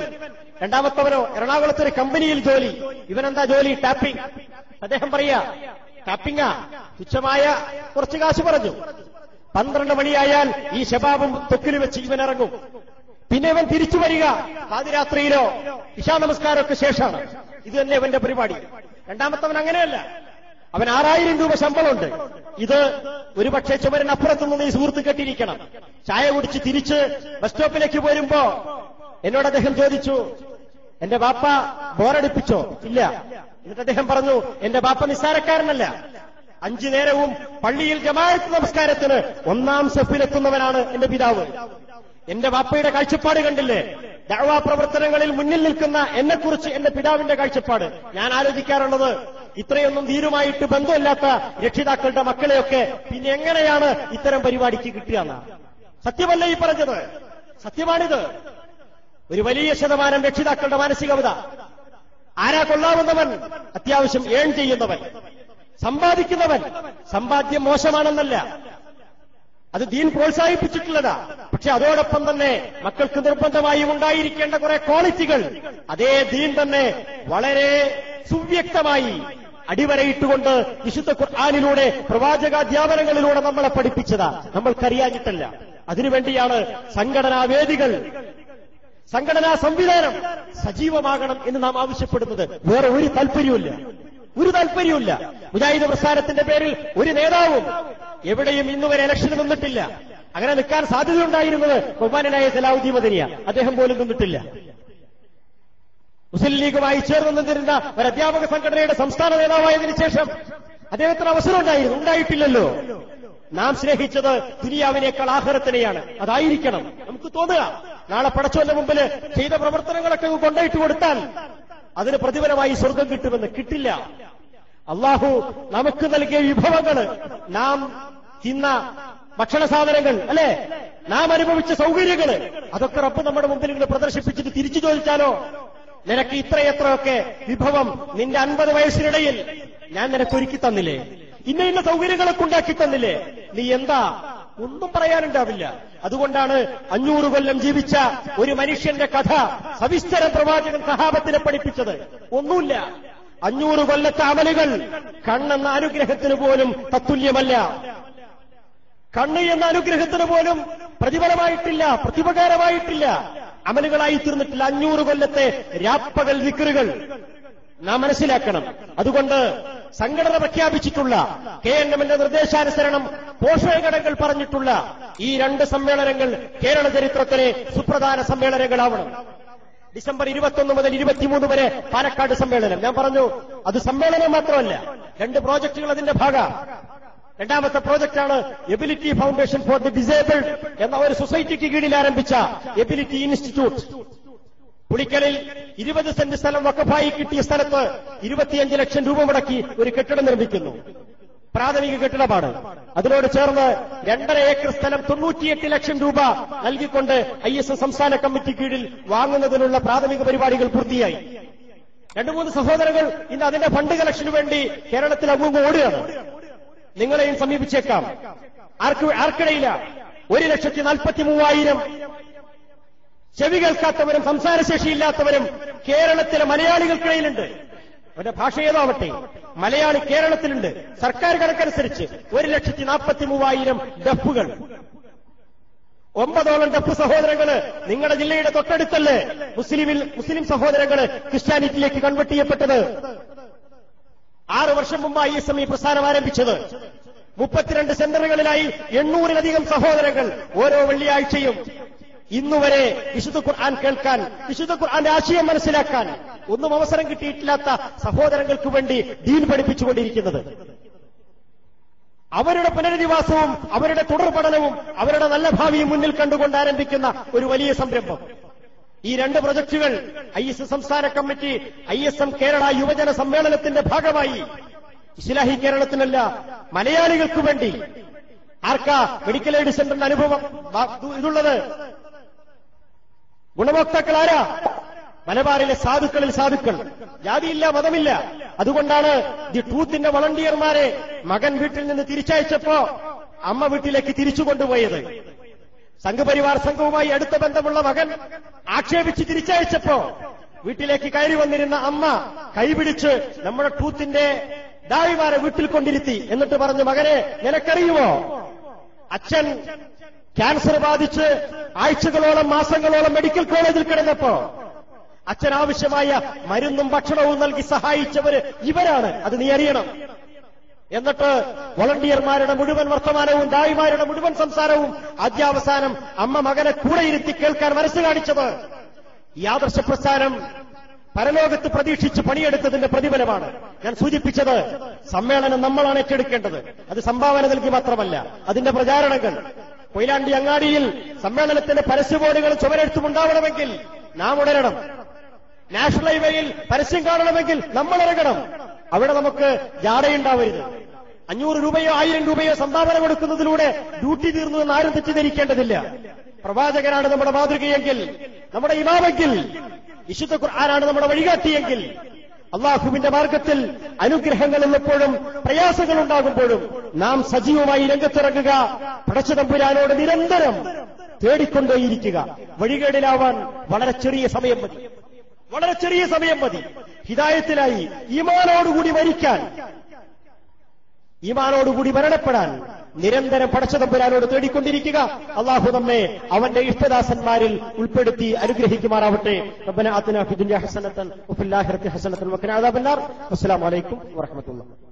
രണ്ടാമത്തവനോ എറണാകുളത്ത് ഒരു കമ്പനിയിൽ ജോലി. ഇവനെന്താ ജോലി? ടാപ്പിംഗ്. അദ്ദേഹം പറയാ ടാപ്പിംഗാ. തുച്ഛമായ കുറച്ച് കാശ് പറഞ്ഞു. പന്ത്രണ്ട് മണിയായാൽ ഈ ശബാബും തൊക്കിൽ വെച്ച് ഇവൻ ഇറങ്ങും. പിന്നെ ഇവൻ തിരിച്ചു വരിക. പാതിരാത്രിയിലോ ഇഷാ നമസ്കാരമൊക്കെ ശേഷമാണ്. ഇത് തന്നെ ഇവന്റെ പരിപാടി. രണ്ടാമത്തവൻ അങ്ങനെയല്ല. അവൻ ആറായിരം രൂപ ശമ്പളമുണ്ട്. ഇത് ഒരുപക്ഷെ ചുമരിനപ്പുറത്തു നിന്ന് ഈ സുഹൃത്ത് കെട്ടിയിരിക്കണം ചായ കുടിച്ച് തിരിച്ച് ബസ് സ്റ്റോപ്പിലേക്ക് പോരുമ്പോ എന്നോട് അദ്ദേഹം ചോദിച്ചു എന്റെ ബാപ്പ ബോറടിപ്പിച്ചോ? ഇല്ല. എന്നിട്ട് അദ്ദേഹം പറഞ്ഞു എന്റെ ബാപ്പ നിസ്സാരക്കാരനല്ല. അഞ്ചു നേരവും പള്ളിയിൽ ജമാഅത്ത് നമസ്കാരത്തിന് ഒന്നാം സെഫിലെത്തുന്നവനാണ് എന്റെ പിതാവ്. എന്റെ വാപ്പയുടെ കാഴ്ചപ്പാട് കണ്ടില്ലേ? ദഴവാ പ്രവർത്തനങ്ങളിൽ മുന്നിൽ നിൽക്കുന്ന എന്നെക്കുറിച്ച് എന്റെ പിതാവിന്റെ കാഴ്ചപ്പാട്. ഞാൻ ആലോചിക്കാറുള്ളത് ഇത്രയൊന്നും ധീരുമായിട്ട് ബന്ധമില്ലാത്ത രക്ഷിതാക്കളുടെ മക്കളെയൊക്കെ പിന്നെ എങ്ങനെയാണ് ഇത്തരം പരിപാടിക്ക് കിട്ടുക സത്യമല്ല ഈ പറഞ്ഞത്? സത്യമാണിത്. ഒരു വലിയ ശതമാനം രക്ഷിതാക്കളുടെ മാനസികവിത ആരാ കൊള്ളാവുന്നവൻ? അത്യാവശ്യം ഏൺ ചെയ്യുന്നവൻ. സമ്പാദിക്കുന്നവൻ സമ്പാദ്യം മോശമാണെന്നല്ല. അത് ദീൻ പ്രോത്സാഹിപ്പിച്ചിട്ടുള്ളതാ. പക്ഷെ അതോടൊപ്പം തന്നെ മക്കൾക്ക് നിർബന്ധമായി ഉണ്ടായിരിക്കേണ്ട കുറെ ക്വാളിറ്റികൾ അതേ ദീൻ തന്നെ വളരെ സുവ്യക്തമായി അടിവരയിട്ടുകൊണ്ട് വിശുദ്ധ ഖുർആാനിലൂടെ പ്രവാചകാധ്യാപനങ്ങളിലൂടെ നമ്മളെ പഠിപ്പിച്ചതാ. നമ്മൾക്കറിയാഞ്ഞിട്ടല്ല. അതിനുവേണ്ടിയാണ് സംഘടനാ വേദികൾ സംഘടനാ സംവിധാനം സജീവമാകണം എന്ന് നാം ആവശ്യപ്പെടുന്നത്. വേറെ ഒരു താല്പര്യവുമില്ല. ഒരു താല്പര്യവുമില്ല. മുജാഹിദ് പ്രസ്ഥാനത്തിന്റെ പേരിൽ ഒരു നേതാവും എവിടെയും ഇന്നുവരെ ഇലക്ഷന് നിന്നിട്ടില്ല. അങ്ങനെ നിൽക്കാൻ സാധ്യതയുണ്ടായിരുന്നത് ബഹുമാനനായ സലാഹുദ്ദീൻ മദനിയ. അദ്ദേഹം പോലും നിന്നിട്ടില്ല. മുസ്ലിം ലീഗുമായി ചേർന്ന് നിന്നിരുന്ന ഒരു അധ്യാപക സംഘടനയുടെ സംസ്ഥാന നേതാവായതിനു ശേഷം അദ്ദേഹത്തിന് അവസരം ഉണ്ടായിരുന്നു ഉണ്ടായിട്ടില്ലല്ലോ. നാം സ്നേഹിച്ചത് ദുനിയാവിനേക്കാൾ ആഹാരത്തിനെയാണ് അതായിരിക്കണം. നമുക്ക് തോന്നുക. നാളെ പടച്ചോന്റെ മുമ്പിൽ ചെയ്ത പ്രവർത്തനങ്ങളൊക്കെ കൊണ്ടയിട്ട് കൊടുത്താൽ അതിന് പ്രതിഫലമായി സ്വർഗം കിട്ടുമെന്ന് കിട്ടില്ല. അള്ളാഹു നമുക്ക് നൽകിയ വിഭവങ്ങൾ നാം തിന്ന ഭക്ഷണ സാധനങ്ങൾ അല്ലെ? നാം അനുഭവിച്ച സൗകര്യങ്ങൾ അതൊക്കെ റബ്ബ് നമ്മുടെ മുമ്പിൽ ഇങ്ങനെ പ്രദർശിപ്പിച്ചിട്ട് തിരിച്ചു ചോദിച്ചാലോ? നിനക്ക് ഇത്രയത്രയൊക്കെ വിഭവം നിന്റെ അൻപത് വയസ്സിനിടയിൽ ഞാൻ നിനക്ക് ഒരുക്കി തന്നില്ലേ? ഇന്ന ഇന്ന സൗകര്യങ്ങളൊക്കെ ഉണ്ടാക്കി തന്നില്ലേ? നീ എന്താ? ഒന്നും പറയാനുണ്ടാവില്ല. അതുകൊണ്ടാണ് അഞ്ഞൂറ് കൊല്ലം ജീവിച്ച ഒരു മനുഷ്യന്റെ കഥ സവിസ്തര പ്രവാചകൻ സഹാബത്തിനെ പഠിപ്പിച്ചത്. ഒന്നുമില്ല. അഞ്ഞൂറ് കൊല്ലത്തെ അമലുകൾ കണ്ണെന്ന അനുഗ്രഹത്തിന് പോലും തത്തുല്യമല്ല. കണ്ണ് എന്ന അനുഗ്രഹത്തിന് പോലും പ്രതിഫലമായിട്ടില്ല പ്രതിപകാരമായിട്ടില്ല. അമലുകളായി തീർന്നിട്ടില്ല അഞ്ഞൂറ് കൊല്ലത്തെ രാപ്പകൽ വിക്രുകൾ. നാം മനസ്സിലാക്കണം. അതുകൊണ്ട് സംഘടന പ്രഖ്യാപിച്ചിട്ടുള്ള കെ എൻ എമ്മിന്റെ നിർദ്ദേശാനുസരണം പോഷകഘടകങ്ങൾ പറഞ്ഞിട്ടുള്ള ഈ രണ്ട് സമ്മേളനങ്ങൾ കേരള ചരിത്രത്തിലെ സുപ്രധാന സമ്മേളനങ്ങളാവണം. ഡിസംബർ ഇരുപത്തൊന്ന് മുതൽ ഇരുപത്തിമൂന്ന് വരെ പാലക്കാട് സമ്മേളനം. ഞാൻ പറഞ്ഞു അത് സമ്മേളനം മാത്രമല്ല രണ്ട് പ്രോജക്ടുകൾ അതിന്റെ ഭാഗ രണ്ടാമത്തെ പ്രോജക്റ്റാണ് ability foundation for the disabled എന്ന ഒരു സൊസൈറ്റിക്ക് കീഴിൽ ആരംഭിച്ച എബിലിറ്റി ഇൻസ്റ്റിറ്റ്യൂട്ട്. പുളിക്കലിൽ ഇരുപത് സെന്റ് സ്ഥലം വക്കഫായി കിട്ടിയ സ്ഥലത്ത് ഇരുപത്തിയഞ്ച് ലക്ഷം രൂപ മുടക്കി ഒരു കെട്ടിടം നിർമ്മിക്കുന്നു. പ്രാഥമിക കെട്ടിടമാണ്. അതിനോട് ചേർന്ന് രണ്ടര ഏക്കർ സ്ഥലം തൊണ്ണൂറ്റിയെട്ട് ലക്ഷം രൂപ നൽകിക്കൊണ്ട് ഐ എസ് സംസ്ഥാന കമ്മിറ്റി കീഴിൽ വാങ്ങുന്നതിനുള്ള പ്രാഥമിക പരിപാടികൾ പൂർത്തിയായി. രണ്ടു മൂന്ന് സഹോദരങ്ങൾ ഇന്ന് അതിന്റെ ഫണ്ട് കളക്ഷന് വേണ്ടി കേരളത്തിൽ അങ്ങും ഓടുകയാണ്. നിങ്ങളെയും സമീപിച്ചേക്കാം. ആർക്ക് ആർക്കിടയില്ല ഒരു ലക്ഷത്തി നാൽപ്പത്തി മൂവായിരം ചെവി കേൾക്കാത്തവരും സംസാരശേഷിയില്ലാത്തവരും കേരളത്തിലെ മലയാളികൾക്കിടയിലുണ്ട്. അവരുടെ ഭാഷ ഏതാവട്ടെ? മലയാളി കേരളത്തിലുണ്ട്. സർക്കാർ കണക്കനുസരിച്ച് ഒരു ലക്ഷത്തി നാൽപ്പത്തി മൂവായിരം ഡഫുകൾ ഒമ്പതോളം ഡഫ് സഹോദരങ്ങൾ നിങ്ങളുടെ ജില്ലയുടെ തൊട്ടടുത്തല്ലേ? മുസ്ലിമിൽ മുസ്ലിം സഹോദരങ്ങൾ ക്രിസ്ത്യാനിറ്റിയിലേക്ക് കൺവെർട്ട് ചെയ്യപ്പെട്ടത്. ആറു വർഷം മുമ്പ് ഐ എസ് എം ഈ പ്രസ്ഥാനം ആരംഭിച്ചത്. മുപ്പത്തിരണ്ട് സെന്ററുകളിലായി എണ്ണൂറിലധികം സഹോദരങ്ങൾ ഓരോ വെള്ളിയാഴ്ചയും ഇന്നുവരെ വിശുദ്ധ ഖുർആൻ കേൾക്കാൻ വിശുദ്ധ ഖുർആന്റെ ആശയം മനസ്സിലാക്കാൻ ഒന്നും അവസരം കിട്ടിയിട്ടില്ലാത്ത സഹോദരങ്ങൾക്ക് വേണ്ടി ദീൻ പഠിപ്പിച്ചുകൊണ്ടിരിക്കുന്നത്. അവരുടെ പുനരധിവാസവും അവരുടെ തുടർ പഠനവും അവരുടെ നല്ല ഭാവിയും മുന്നിൽ കണ്ടുകൊണ്ട് ആരംഭിക്കുന്ന ഒരു വലിയ സംരംഭം. ഈ രണ്ട് പ്രൊജക്ടുകൾ ഐ എസ് സംസ്ഥാന committee I S M Kerala യുവജന സമ്മേളനത്തിന്റെ ഭാഗമായി ഇസ്ലാഹി കേരളത്തിനല്ല മലയാളികൾക്ക് വേണ്ടി ആർക്കാ മെഡിക്കൽ എയ്ഡ് സെന്ററിന്റെ അനുഭവം? ഇതുള്ളത് ഗുണഭോക്താക്കൾ ആരാ മലബാറിലെ സാധുക്കളിൽ സാധുക്കൾ. ജാതിയില്ല മതമില്ല. അതുകൊണ്ടാണ് ദി ട്രൂത്തിന്റെ വളണ്ടിയർമാരെ മകൻ വീട്ടിൽ നിന്ന് തിരിച്ചയച്ചപ്പോ അമ്മ വീട്ടിലേക്ക് തിരിച്ചു കൊണ്ടുപോയത് സംഘപരിവാർ സംഘവുമായി അടുത്ത ബന്ധമുള്ള മകൻ ആക്ഷേപിച്ച് തിരിച്ചയച്ചപ്പോ വീട്ടിലേക്ക് കയറി വന്നിരുന്ന അമ്മ കൈപിടിച്ച് നമ്മുടെ ട്രൂത്തിന്റെ ദാവിമാരെ വീട്ടിൽ കൊണ്ടിരുത്തി. എന്നിട്ട് പറഞ്ഞു മകനെ നിനക്കറിയുമോ? അച്ഛൻ ക്യാൻസർ ബാധിച്ച് ആഴ്ചകളോളം മാസങ്ങളോളം മെഡിക്കൽ കോളേജിൽ കിടന്നപ്പോ അച്ഛനാവശ്യമായ മരുന്നും ഭക്ഷണവും നൽകി സഹായിച്ചവര് ഇവരാണ്. അത് നീ അറിയണം. എന്നിട്ട് വോളണ്ടിയർമാരുടെ മുഴുവൻ വർത്തമാനവും ദായിമാരുടെ മുഴുവൻ സംസാരവും ആദ്യാവസാനം അമ്മ മകനെ കൂടെയിരുത്തി കേൾക്കാൻ മനസ്സ് കാണിച്ചത് ഈ ആദർശ പ്രസ്ഥാനം പരലോകത്ത് പ്രതീക്ഷിച്ച് പണിയെടുത്തതിന്റെ പ്രതിഫലമാണ്. ഞാൻ സൂചിപ്പിച്ചത് സമ്മേളനം നമ്മളാണ് ഏറ്റെടുക്കേണ്ടത്. അത് സംഭാവന നൽകി മാത്രമല്ല അതിന്റെ പ്രചാരണങ്ങൾ കൊയിലാണ്ടി അങ്ങാടിയിൽ സമ്മേളനത്തിന്റെ പരസ്യബോർഡുകൾ ചുമരെഴുത്തുമുണ്ടാവണമെങ്കിൽ നാം ഉണരണം. നാഷണൽ ഹൈവേയിൽ പരസ്യം കാണണമെങ്കിൽ നമ്മൾ ഇറങ്ങണം. അവിടെ നമുക്ക് ജാടയുണ്ടാവരുത്. അഞ്ഞൂറ് രൂപയോ ആയിരം രൂപയോ സംഭാവന കൊടുക്കുന്നതിലൂടെ ഡ്യൂട്ടി തീർന്നു എന്ന് ആരും തെറ്റിദ്ധരിക്കേണ്ടതില്ല. പ്രവാചകനാണ് നമ്മുടെ മാതൃകയെങ്കിൽ നമ്മുടെ ഇമാമെങ്കിൽ വിശുദ്ധ ഖുർആനാണ് നമ്മുടെ വഴികാട്ടിയെങ്കിൽ അള്ളാഹുവിന്റെ മാർഗത്തിൽ അനുഗ്രഹങ്ങൾ ഉള്ളപ്പോഴും പ്രയാസങ്ങൾ ഉണ്ടാകുമ്പോഴും നാം സജീവമായി രംഗത്തിറങ്ങുക. പടച്ചുതമ്പുരാനോട് നിരന്തരം തേടിക്കൊണ്ടേയിരിക്കുക. വഴികേടിലാവാൻ വളരെ ചെറിയ സമയം മതി. വളരെ ചെറിയ സമയം മതി. ഹിതായത്തിലായി ഈമാനോടുകൂടി മരിക്കാൻ ഈമാനോടുകൂടി മരണപ്പെടാൻ നിരന്തരം പടച്ചതമ്പുരാനോട് തേടിക്കൊണ്ടിരിക്കുക. അള്ളാഹു നമ്മെ അവന്റെ ഇഷ്ടദാസന്മാരിൽ ഉൾപ്പെടുത്തി അനുഗ്രഹിക്കുമാറാവട്ടെ. റബ്ബന ആതിന ഫിദുനിയ ഹസനത്തൻ വഫിൽ ആഖിറതി ഹസനത്തൻ വഖിന അദാബന്നാർ. അസ്സലാമു അലൈക്കും വറഹ്മത്തുള്ളാഹി